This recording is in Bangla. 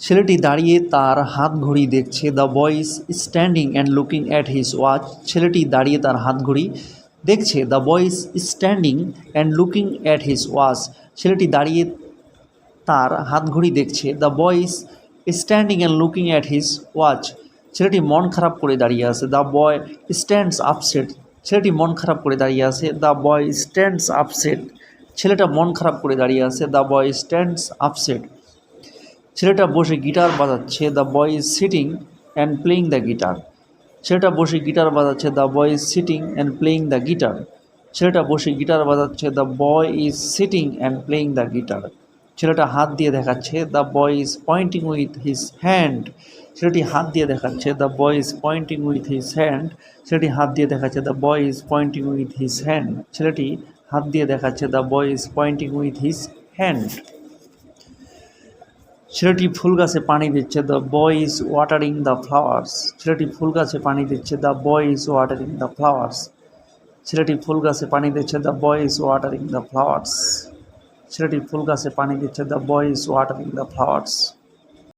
ছেলেটি দাঁড়িয়ে তার হাত ঘড়ি দেখছে। The boy is standing and looking at his watch ছেলেটি দাঁড়িয়ে তার হাত ঘড়ি দেখছে। The boy is standing and looking at his watch ছেলেটি দাঁড়িয়ে তার হাত ঘড়ি দেখছে। The boy is standing and looking at his watch ছেলেটি মন খারাপ করে দাঁড়িয়ে আছে। দ্য বয় স্ট্যান্ডস আপসেট ছেলেটি মন খারাপ করে দাঁড়িয়ে আছে। দ্য বয় স্ট্যান্ডস আপসেট ছেলেটা মন খারাপ করে দাঁড়িয়ে আছে। দ্য বয় স্ট্যান্ডস আপসেট ছেলেটা বসে গিটার বাজাচ্ছে the boy is sitting and playing the guitar ছেলেটা বসে গিটার বাজাচ্ছে the boy is sitting and playing the guitar ছেলেটা বসে গিটার বাজাচ্ছে the boy is sitting and playing the guitar ছেলেটা হাত দিয়ে দেখাচ্ছে the boy is pointing with his hand ছেলেটি হাত দিয়ে দেখাচ্ছে the boy is pointing with his hand ছেলেটি হাত দিয়ে দেখাচ্ছে the boy is pointing with his hand ছেলেটি হাত দিয়ে দেখাচ্ছে the boy is pointing with his hand ছেলেটি ফুল গাছে পানি দিচ্ছে the boy is watering the flowers ছেলেটি ফুল গাছে পানি দিচ্ছে the boy is watering the flowers ছেলেটি ফুল গাছে পানি দিচ্ছে the boy is watering the flowers ছেলেটি ফুল গাছে পানি দিচ্ছে the boy is watering the flowers